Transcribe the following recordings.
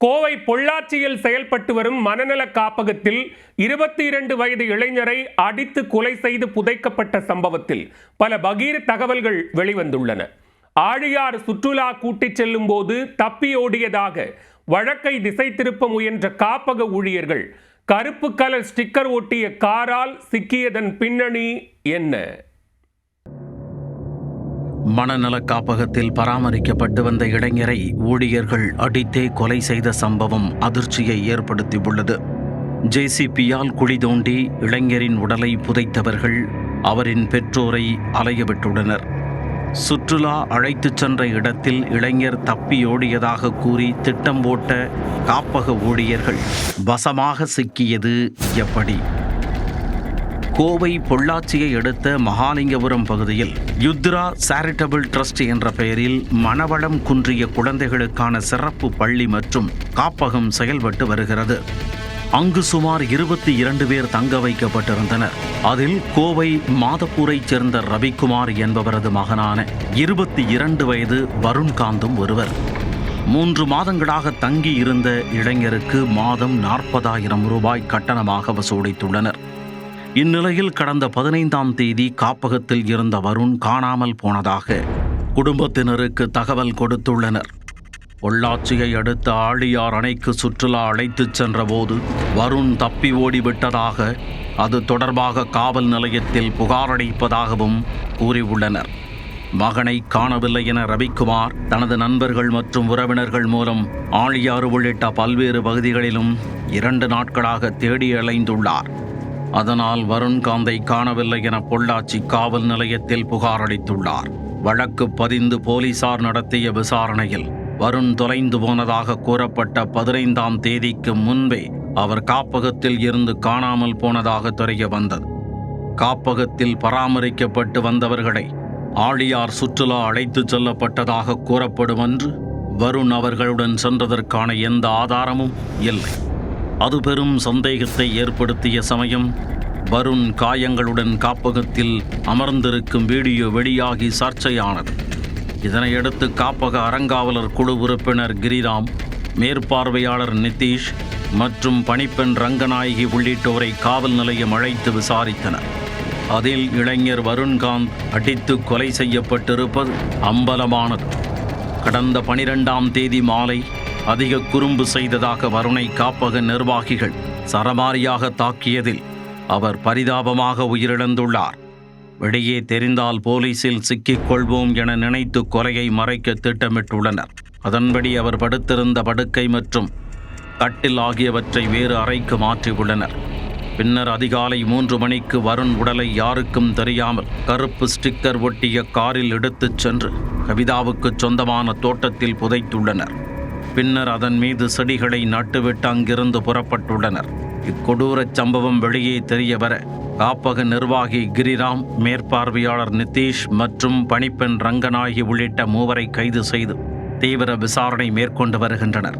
கோவை பொள்ளாச்சியில் செயல்பட்டு வரும் மனநல காப்பகத்தில் இருபத்தி இரண்டு வயது இளைஞரை அடித்து கொலை செய்து புதைக்கப்பட்ட சம்பவத்தில் பல பகீர் தகவல்கள் வெளிவந்துள்ளன. ஆழியார் சுற்றுலா கூட்டிச் செல்லும் போது தப்பியோடியதாக வழக்கை திசை திருப்ப முயன்ற காப்பக ஊழியர்கள் கருப்பு கலர் ஸ்டிக்கர் ஒட்டிய காரால் சிக்கியதன் பின்னணி என்ன? மனநல காப்பகத்தில் பராமரிக்கப்பட்டு வந்த இளைஞரை ஊழியர்கள் அடித்தே கொலை செய்த சம்பவம் அதிர்ச்சியை ஏற்படுத்தியுள்ளது. ஜேசிபியால் குழி தோண்டி இளைஞரின் உடலை புதைத்தவர்கள் அவரின் பெற்றோரை அலையவிட்டுள்ளனர் சுற்றுலா அழைத்துச் சென்ற இடத்தில் இளைஞர் தப்பியோடியதாக கூறி திட்டம் போட்ட காப்பக ஊழியர்கள் வசமாக சிக்கியது எப்படி? கோவை பொள்ளாச்சியை அடுத்த மகாலிங்கபுரம் பகுதியில் யுத்ரா சேரிட்டபிள் ட்ரஸ்ட் என்ற பெயரில் மனவளம் குன்றிய குழந்தைகளுக்கான சிறப்பு பள்ளி மற்றும் காப்பகம் செயல்பட்டு வருகிறது. அங்கு சுமார் இருபத்தி இரண்டு பேர் தங்க வைக்கப்பட்டிருந்தனர். அதில் கோவை மாதப்பூரைச் சேர்ந்த ரவிக்குமார் என்பவரது மகனான இருபத்தி இரண்டு வயது வருண்காந்தும் ஒருவர். மூன்று மாதங்களாக தங்கி இருந்த இளைஞருக்கு மாதம் நாற்பதாயிரம் ரூபாய் கட்டணமாக வசூலித்துள்ளனர். இந்நிலையில் கடந்த பதினைந்தாம் தேதி காப்பகத்தில் இருந்த வருண் காணாமல் போனதாக குடும்பத்தினருக்கு தகவல் கொடுத்துள்ளனர். பொள்ளாச்சியை அடுத்த ஆழியார் அணைக்கு சுற்றுலா அழைத்துச் சென்றபோது வருண் தப்பி ஓடிவிட்டதாக அது தொடர்பாக காவல் நிலையத்தில் புகாரளிப்பதாகவும் கூறியுள்ளனர். மகனை காணவில்லை என ரவிக்குமார் தனது நண்பர்கள் மற்றும் உறவினர்கள் மூலம் ஆழியாறு உள்ளிட்ட பல்வேறு பகுதிகளிலும் இரண்டு நாட்களாக தேடி அலைந்துள்ளார். அதனால் வருண்காந்தை காணவில்லை என பொள்ளாச்சி காவல் நிலையத்தில் புகார் அளித்துள்ளார். வழக்கு பதிந்து போலீசார் நடத்திய விசாரணையில் வருண் தொலைந்து போனதாக கூறப்பட்ட பதினைந்தாம் தேதிக்கு முன்பே அவர் காப்பகத்தில் இருந்து காணாமல் போனதாக தெரிய வந்தது. காப்பகத்தில் பராமரிக்கப்பட்டு வந்தவர்களை ஆழியார் சுற்றுலா அழைத்துச் செல்லப்பட்டதாக கூறப்படும் என்று வருண் அவர்களுடன் சென்றதற்கான எந்த ஆதாரமும் இல்லை. அது பெரும் சந்தேகத்தை ஏற்படுத்திய சமயம் வருண் காயங்களுடன் காப்பகத்தில் அமர்ந்திருக்கும் வீடியோ வெளியாகி சர்ச்சையானது. இதனையடுத்து காப்பக அறங்காவலர் குழு உறுப்பினர் கிரிராம் மேற்பார்வையாளர் நிதிஷ் மற்றும் பணிப்பெண் ரங்கநாயகி உள்ளிட்டோரை காவல் நிலையம் அழைத்து விசாரித்தனர். அதில் இளைஞர் வருண்காந்த் அடித்து கொலை செய்யப்பட்டிருப்பது அம்பலமானது. கடந்த பனிரெண்டாம் தேதி மாலை அதிக குறும்பு செய்ததாக வருணை காப்பக நிர்வாகிகள் சரமாரியாக தாக்கியதில் அவர் பரிதாபமாக உயிரிழந்துள்ளார். வெளியே தெரிந்தால் போலீசில் சிக்கிக் கொள்வோம் என நினைத்து கொலையை மறைக்க திட்டமிட்டுள்ளனர். அதன்படி அவர் படுத்திருந்த படுக்கை மற்றும் கட்டில் ஆகியவற்றை வேறு அறைக்கு மாற்றியுள்ளனர் பின்னர் அதிகாலை மூன்று மணிக்கு வருண் உடலை யாருக்கும் தெரியாமல் கருப்பு ஸ்டிக்கர் ஒட்டிய காரில் எடுத்துச் சென்று கவிதாவுக்கு சொந்தமான தோட்டத்தில் புதைத்துள்ளனர். பின்னர் அதன் மீது செடிகளை நட்டுவிட்டு அங்கிருந்து புறப்பட்டுள்ளனர். இக்கொடூரச் சம்பவம் வெளியே தெரிய வர காப்பக நிர்வாகி கிரிராம் மேற்பார்வையாளர் நிதிஷ் மற்றும் பணிப்பெண் ரங்கநாயகி உள்ளிட்ட மூவரை கைது செய்து தீவிர விசாரணை மேற்கொண்டு வருகின்றனர்.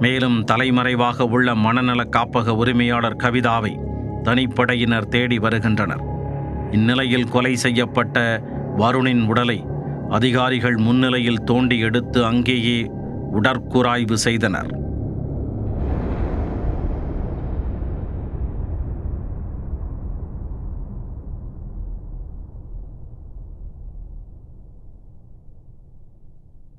மேலும் தலைமறைவாக உள்ள மனநல காப்பக உரிமையாளர் கவிதாவை தனிப்படையினர் தேடி வருகின்றனர். இந்நிலையில் கொலை செய்யப்பட்ட வருணின் உடலை அதிகாரிகள் முன்னிலையில் தோண்டி எடுத்து அங்கேயே உடற்கூராய்வு செய்தனர்.